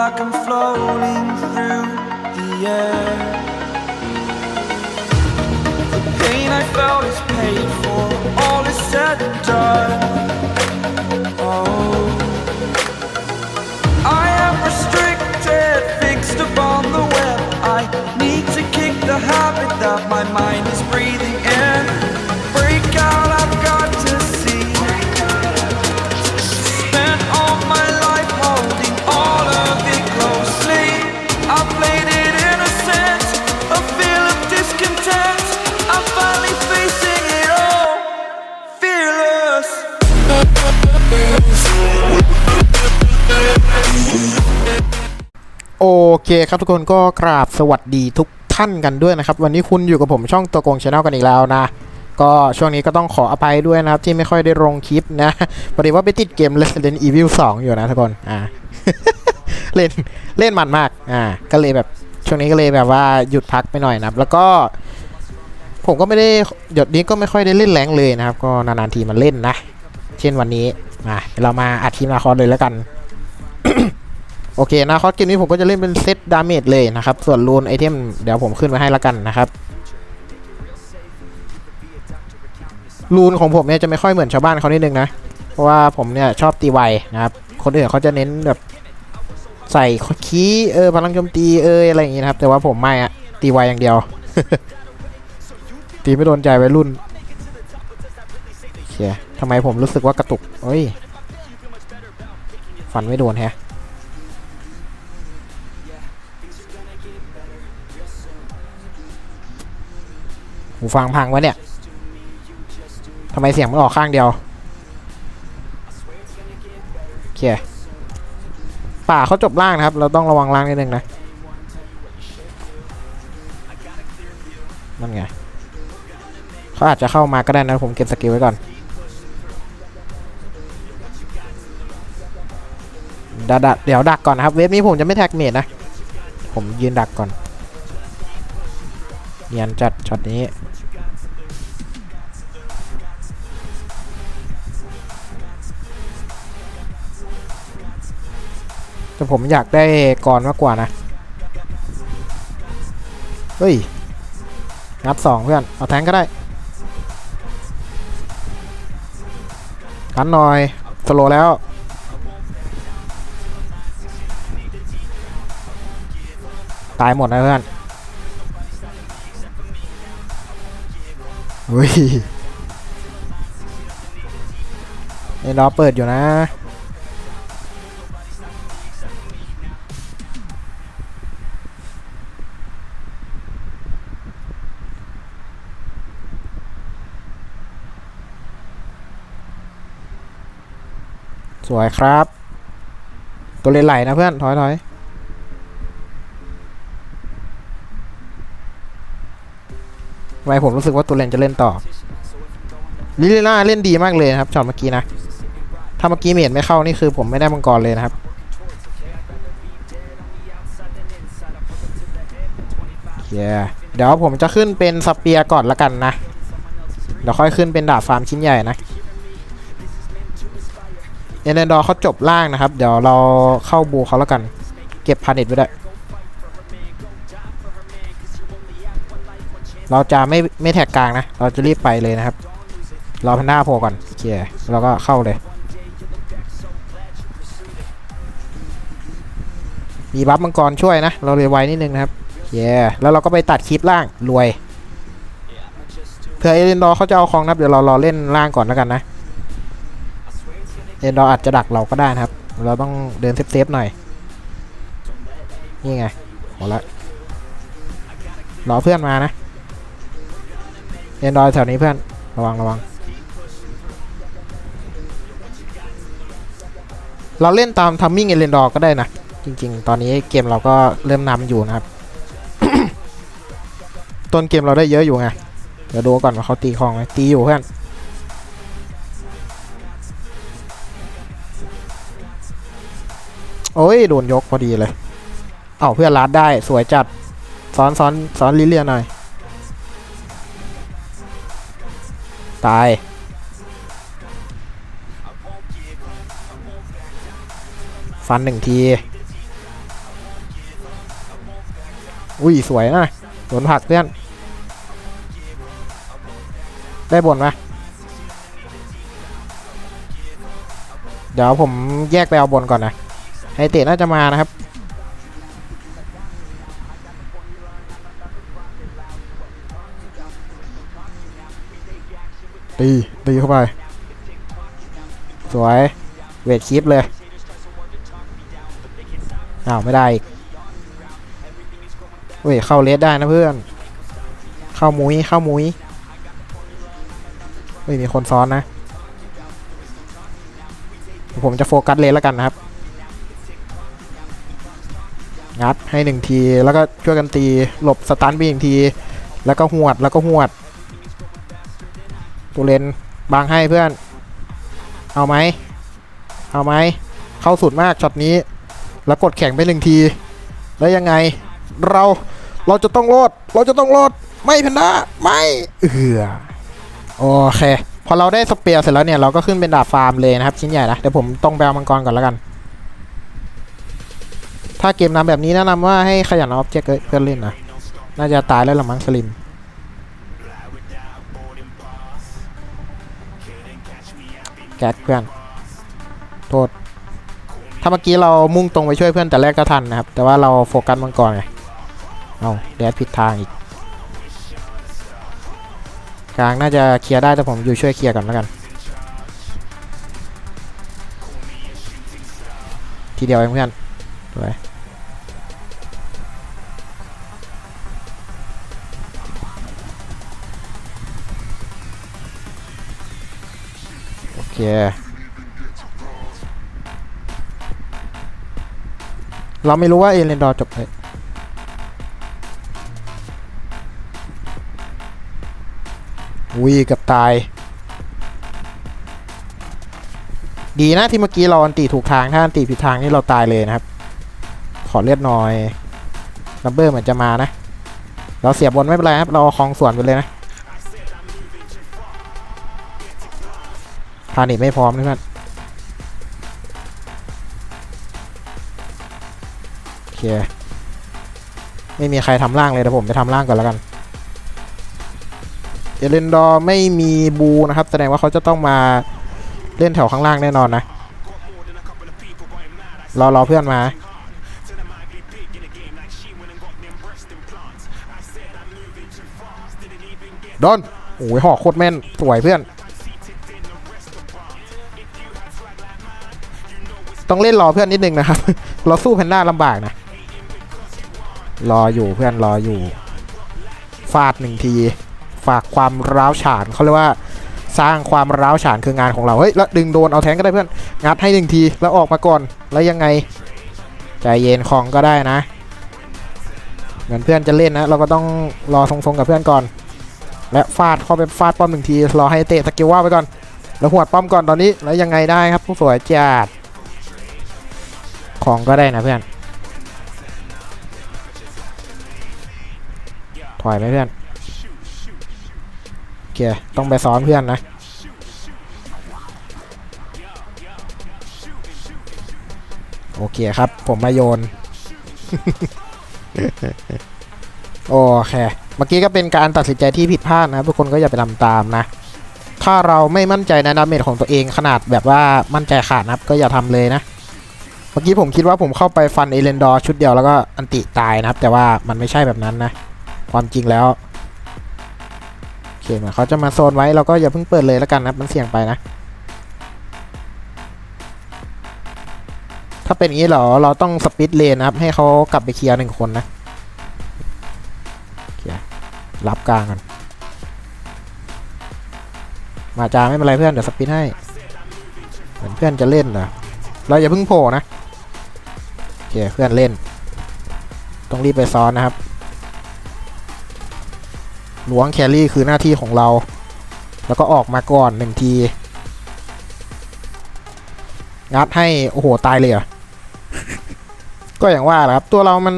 like I'm floating through the air. The pain I felt is เคครับทุกคนก็กราบสวัสดีทุกท่านกันด้วยนะครับ วันนี้คุณอยู่กับผมช่องตัวโกงชาแนลกันอีกแล้วนะ ก็ช่วงนี้ก็ต้องขออภัยด้วยนะครับ ที่ไม่ค่อยได้ลงคลิปนะพอดีว่าไปติดเกม Resident Evil 2 อยู่นะทุกคนอ่าเล่นเล่นมันมากอ่าก็เลยแบบช่วงนี้ก็เลยแบบว่าหยุดพักไปหน่อยนะครับ แล้วก็ผมก็ไม่ได้หยดนี้ก็ไม่ค่อยได้เล่นแรงเลยนะครับ ก็นานๆทีมันเล่นนะ เช่นวันนี้มาเดี๋ยวเรามาอัดทีมนาคอเลยแล้วกัน โอเคนะคอสเกมนี้ผมก็จะเล่นเป็นเซตดาเมจเลยนะครับ ส่วนรูนไอเทมเดี๋ยวผมขึ้นไว้ให้ล้วกันนะครับรูนของผมเนี่ยจะไม่ค่อยเหมือนชาวบ้านเขานิดนึงนะ เพราะว่าผมเนี่ยชอบตีไวนะครับ คนอื่นเขาจะเน้นแบบใส่คีย์เออพลังโจมตีเอออะไรอย่างงี้นะครับ แต่ว่าผมไม่อะตีไวอย่างเดียว ตีไม่โดนใจไวยรุ่นโอเคทำไมผมรู้สึกว่ากระตุกเอ้ย ฟันไม่โดนแฮะ หูฟังพังวะเนี่ยทำไมเสียงมันออกข้างเดียวโอเคป่าเขาจบล่างนะครับ เราต้องระวังล่างนิดนึงนะนั่นไงเขาอาจจะเข้ามาก็ได้นะผมเก็บสกิลไว้ก่อนดดเดี๋ยวดักก่อนนะครับ เวฟนี้ผมจะไม่แท็กเมดนะ ผมยืนดักก่อนเนียนจัดช็อตนี้ ผมอยากได้ก่อนมากกว่านะ เฮ้ย งัดสองเพื่อน เอาแทงก็ได้กันหน่อย สโลแล้ว ตายหมดนะเพื่อนเฮ้ยไอ้ล้อเปิดอยู่นะ สวยครับ ตัวเลนไหลนะเพื่อน ถอยถอยทำไมผมรู้สึกว่าตัวเลนจะเล่นต่อ ลิลิน่าเล่นดีมากเลยนะครับช็อตเมื่อกี้นะ ถ้าเมื่อกี้เมดไม่เข้านี่คือผมไม่ได้มังกรเลยนะครับเย้เดี๋ยวผมจะขึ้นเป็นสเปียร์ก่อนละกันนะ เดี๋ยวค่อยขึ้นเป็นดาบฟาร์มชิ้นใหญ่นะ เอเนดอร์เขาจบล่างนะครับ เดี๋ยวเราเข้าบูเขาแล้วกัน เก็บพาเน็ตไว้ด้วยเราจะไม่ไม่แท็กกลางนะ เราจะรีบไปเลยนะครับรอแพนด้าโผล่ก่อนโอเคแล้วก็เข้าเลย มีบัฟมังกรช่วยนะ เราเลยไวนิดนึงนะครับเย้แล้วเราก็ไปตัดคลิปล่างรวย เผื่อเอเนดอร์เขาจะเอาคลองนับเดี๋ยวเรารอเล่นล่างก่อนแล้วกันนะ เอ็นดอร์อาจจะดักเราก็ได้นะครับ เราต้องเดินเซฟๆหน่อย นี่ไงหมดละรอเพื่อนมานะเอ็นดอร์แถวนี้เพื่อน ระวังระวัง เราเล่นตามทัมมิ่งเอเลนดอร์ก็ได้นะ จริง ๆ ตอนนี้เกมเราก็เริ่มนำอยู่นะครับ ต้นเกมเราได้เยอะอยู่ไง เดี๋ยวดูก่อนว่าเขาตีคลองไหมตีอยู่เพื่อน โอ้ยโดนยกพอดีเลย เอาเพื่อนลัดได้สวยจัดซ้อนซ้อนซ้อนลิเลียหน่อย ตาย ฟันหนึ่งที อุ้ย สวยนะโดนผักเพื่อน ได้บนไหมเดี๋ยวผมแยกไปเอาบนก่อนนะ ไฮเตะน่าจะมานะครับ ตี ตีเข้าไป สวย เวทคลิปเลย อ้าว ไม่ได้เว้ย เข้าเลสได้นะเพื่อน เข้ามุ้ย เข้ามุ้ยเฮ้ย มีคนซ้อนนะ ผมจะโฟกัสเลนแล้วกันนะครับ งัดให้หนึ่งที แล้วก็ช่วยกันตีหลบสตันไปอีกที แล้วก็หวดแล้วก็หวดตัวเลนบางให้เพื่อน เอาไหมเอาไหมเข้าสุดมากช็อตนี้ แล้วกดแข่งไปหนึ่งที แล้วยังไงเราเราจะต้องรอด เราจะต้องรอด ไม่แพนด้าไม่เอือโอเค พอเราได้สเปียร์เสร็จแล้วเนี่ย เราก็ขึ้นเป็นดาบฟาร์มเลยนะครับ ชิ้นใหญ่นะ เดี๋ยวผมต้องไปเอามังกรก่อนแล้วกัน ถ้าเกมนำแบบนี้แนะนำว่าให้ขยันเอาออบเจกต์เพื่อนเล่นนะ น่าจะตายแล้วละมั้งสลิมแก๊กเพื่อน โทษ ถ้าเมื่อกี้เรามุ่งตรงไปช่วยเพื่อนแต่แรกก็ทันนะครับ แต่ว่าเราโฟกัสมังกรไง เอาแดดผิดทางอีก กลางน่าจะเคลียร์ได้แต่ผมอยู่ช่วยเคลียร์ก่อนแล้วกัน ทีเดียวเองเพื่อนสวย เคเราไม่รู้ว่าเอเลนดอร์จบเลยอุ้ยเกับตาย ดีนะที่เมื่อกี้เราอันตีถูกทาง ถ้าอันตีผิดทางนี่เราตายเลยนะครับ ขอเลือดหน่อยลัมเบอร์เหมือนจะมานะ เราเสียบบนไม่เป็นไรครับ เราเอาคลองส่วนไปเลยนะ พานิไม่พร้อมนะเพื่อนโอเคไม่มีใครทำล่างเลยเดี๋ยวผมไปทำล่างก่อนแล้วกันเอเลนดอร์ไม่มีบูนะครับ แสดงว่าเขาจะต้องมาเล่นแถวข้างล่างแน่นอนนะ รอรอเพื่อนมาโดนโอ้ยหอกโคตรแม่น สวยเพื่อน ต้องเล่นรอเพื่อนนิดนึงนะครับ เราสู้แพนด้าลำบากนะ รออยู่เพื่อนรออยู่ ฟาดหนึ่งที ฝากความร้าวฉานเขาเรียกว่าสร้างความร้าวฉานคืองานของเรา เฮ้ย แล้วดึงโดนเอาแทงก็ได้เพื่อน งัดให้หนึ่งที แล้วออกมาก่อน แล้วยังไง ใจเย็นของก็ได้นะ เหมือนเพื่อนจะเล่นนะ เราก็ต้องรอทรงๆกับเพื่อนก่อน และฟาดเข้าไปฟาดป้อมหนึ่งที รอให้เตะสกิลว่าไปก่อน แล้วหัวดป้อมก่อนตอนนี้ แล้วยังไงได้ครับผู้สวยจัด ของก็ได้นะเพื่อน ถอยไหมเพื่อนโอเคต้องไปซ้อนเพื่อนนะโอเคครับ ผมมาโยน โอเค เมื่อกี้ก็เป็นการตัดสินใจที่ผิดพลาดนะทุกคนก็อย่าไปทำตามนะ ถ้าเราไม่มั่นใจในดาเมจของตัวเองขนาดแบบว่ามั่นใจขาดนะก็อย่าทำเลยนะ เมื่อกี้ผมคิดว่าผมเข้าไปฟันเอเลนดอร์ชุดเดียวแล้วก็อันติตายนะครับ แต่ว่ามันไม่ใช่แบบนั้นนะ ความจริงแล้วโอเคเหมือนเขาจะมาโซนไว้เราก็อย่าเพิ่งเปิดเลยแล้วกันนะมันเสี่ยงไปนะ ถ้าเป็นอย่างนี้เหรอเราต้องสปิดเลนนะครับ ให้เขากลับไปเคลียร์หนึ่งคนนะโอเครับกลางกันมาจาไม่เป็นไรเพื่อนเดี๋ยวสปิดให้เหมือนเพื่อนจะเล่นเหรอเราอย่าเพิ่งโผล่นะ เคเพื่อนเล่น ต้องรีบไปซ้อนนะครับ หลวงแครี่คือหน้าที่ของเรา แล้วก็ออกมาก่อนหนึ่งที งัดให้ โอ้โห ตายเลยเหรอ ก็อย่างว่าครับ ตัวเรามัน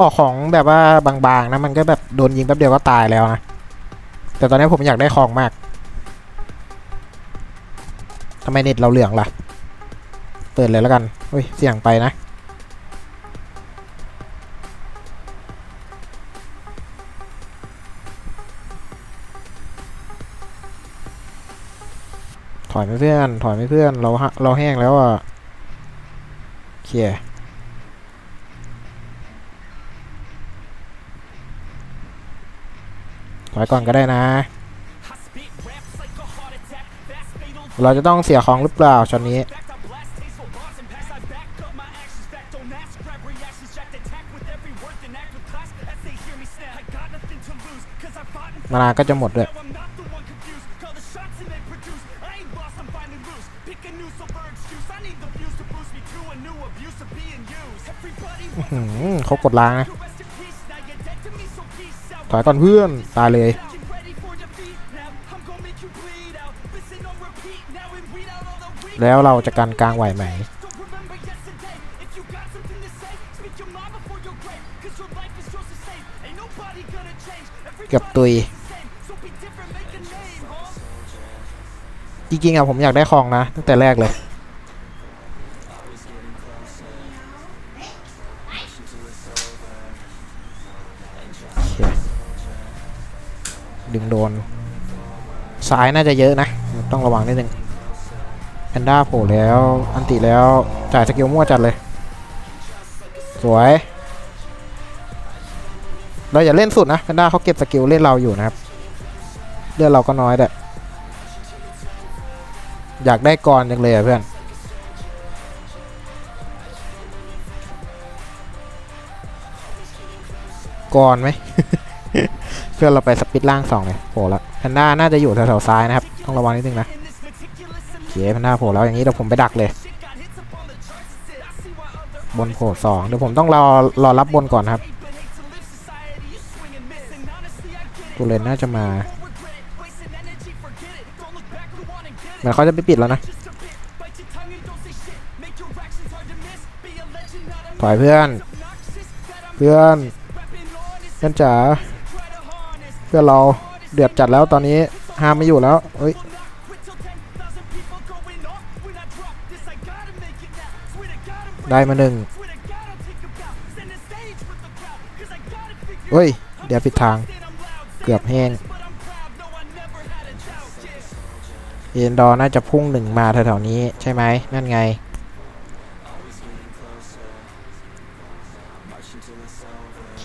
ออกของแบบว่าบางๆนะ มันก็แบบโดนยิงแป๊บเดียวก็ตายแล้วนะ แต่ตอนนี้ผมอยากได้ของมากทำไมเน็ตเราเหลืองล่ะ เปิดเลยแล้วกันเฮ้ย เสี่ยงไปนะ ถอยไหม่เพื่อน ถอยไหม่เพื่อน เราเราแห้งแล้วอะเคลียร์ถอยก่อนก็ได้นะ เราจะต้องเสียของหรือเปล่าช็อตนี้ มานาก็จะหมดด้วย เขากดล้างนะถอยก่อนเพื่อน ตายเลยแล้วเราจะกันกลางไหวไหม เกือบตุย จริงๆอะผมอยากได้ของนะ ตั้งแต่แรกเลย ดึงโดนซ้ายน่าจะเยอะนะ ต้องระวังนิดนึงแพนด้าโผล่แล้ว อันติแล้ว จ่ายสกิลมั่วจัดเลย สวย เราอย่าเล่นสุดนะแพนด้าเขาเก็บสกิลเล่นเราอยู่นะครับ เลือดเราก็น้อยแต่อยากได้กรจังเลยอะเพื่อน กรไหมเพื่อนเราไปสปิดล่างสองเลยโผล่แล้วแพนด้าน่าจะอยู่แถวๆซ้ายนะครับ ต้องระวังนิดนึงนะโอเคแพนด้าโผล่แล้วอย่างนี้เดี๋ยวผมไปดักเลย บนโผล่สองเดี๋ยวผมต้องรอรอรับบนก่อนครับตูเลนน่าจะมาเหมือนเขาจะไปปิดแล้วนะถอยเพื่อน เพื่อน พื่อนจ๋าเพื่อเราเดือดจัดแล้วตอนนี้ห้ามไม่อยู่แล้วเฮ้ยได้มาหนึ่งเฮ้ย เดี๋ยวผิดทาง เกือบแห้ง เอ็นดอร์น่าจะพุ่งหนึ่งมาแถวๆนี้ใช่ไหม นั่นไง โอเค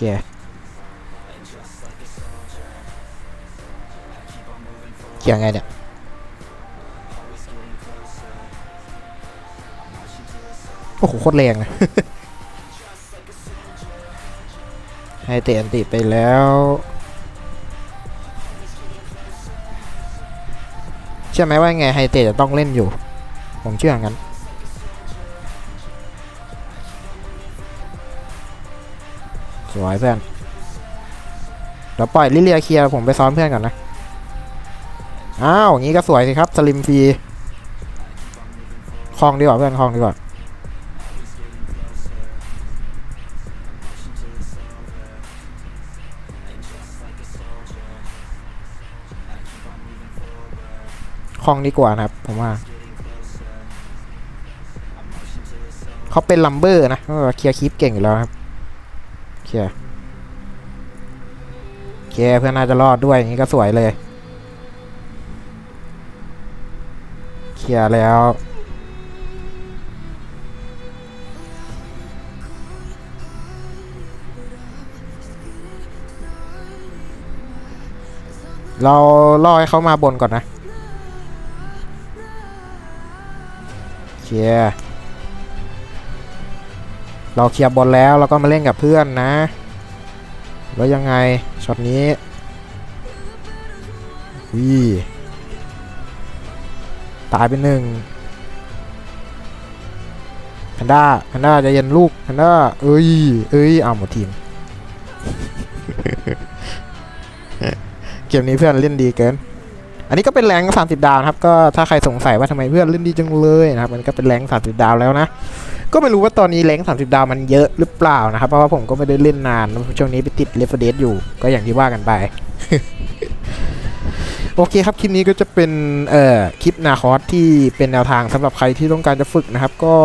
เกี่ยงไงเนี่ยโอ้โหโคตรแรงนะให้เตะอันติไปแล้วเชื่อไหมว่าไงไฮเตะจะต้องเล่นอยู่ ผมเชื่องั้นสวยเพื่อนเดี๋ยวปล่อยลิเลียเคลียร์ผมไปซ้อนเพื่อนก่อนนะ อ้าวอย่างนี้ก็สวยสิครับสลิมฟรีคลองดีกว่าเพื่อนคลองดีกว่าคลองดีกว่านะครับผมว่าเขาเป็นลัมเบอร์นะเออเคลียร์คลิปเก่งอยู่แล้วครับเคลียร์เคลียร์เพื่อนน่าจะรอดด้วยอย่างนี้ก็สวยเลย ลียร์แล้ว เราล่อให้เขามาบนก่อนนะเคลียร์เราเคลียร์บอลแล้วเราก็มาเล่นกับเพื่อนนะ แล้วยังไงช็อตนี้วิ ตายไปหนึ่งแพนด้าแพนด้าจะเย็นลูกแพนด้าเอ้ยเอ้ยเอาหมดทีม เกมนี้เพื่อนเล่นดีเกิน อันนี้ก็เป็นแรง30ดาวนะครับ ก็ถ้าใครสงสัยว่าทำไมเพื่อนเล่นดีจังเลยนะครับ มันก็เป็นแรง30ดาวแล้วนะก็ไม่รู้ว่าตอนนี้แรง30 ดาวมันเยอะหรือเปล่านะครับ เพราะว่าผมก็ไม่ได้เล่นนาน ช่วงนี้ไปติดเลฟเดสอยู่ ก็อย่างที่ว่ากันไป โอเคครับ คลิปนี้ก็จะเป็นเอ่อคลิปนาคอสที่เป็นแนวทางสำหรับใครที่ต้องการจะฝึกนะครับ ก็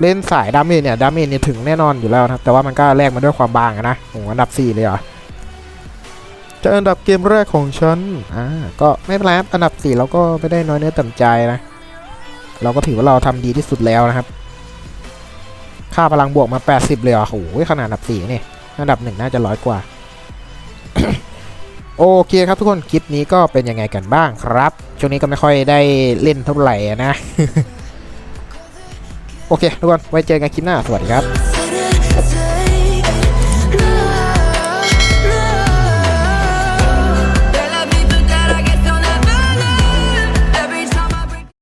เล่นสายดาเมจเนี่ยดาเมจเนี่ยถึงแน่นอนอยู่แล้วนะครับ แต่ว่ามันก็แลกมาด้วยความบางอะนะโอ้โหอันดับ 4 เลยเหรอจะอันดับเกมแรกของฉันอ่าก็ไม่เป็นไรครับอันดับ 4 เราก็ไม่ได้น้อยเนื้อต่ำใจนะ เราก็ถือว่าเราทำดีที่สุดแล้วนะครับ ค่าพลังบวกมา 80 เลยเหรอะโอ้โหขนาดอันดับ4นี่อันดับ 1 น่าจะร้อยกว่า โอเคครับทุกคนคลิปนี้ก็เป็นยังไงกันบ้างครับ ช่วงนี้ก็ไม่ค่อยได้เล่นเท่าไหร่นะ โอเคทุกคนไว้เจอกันคลิปหน้า สวัสดีครับ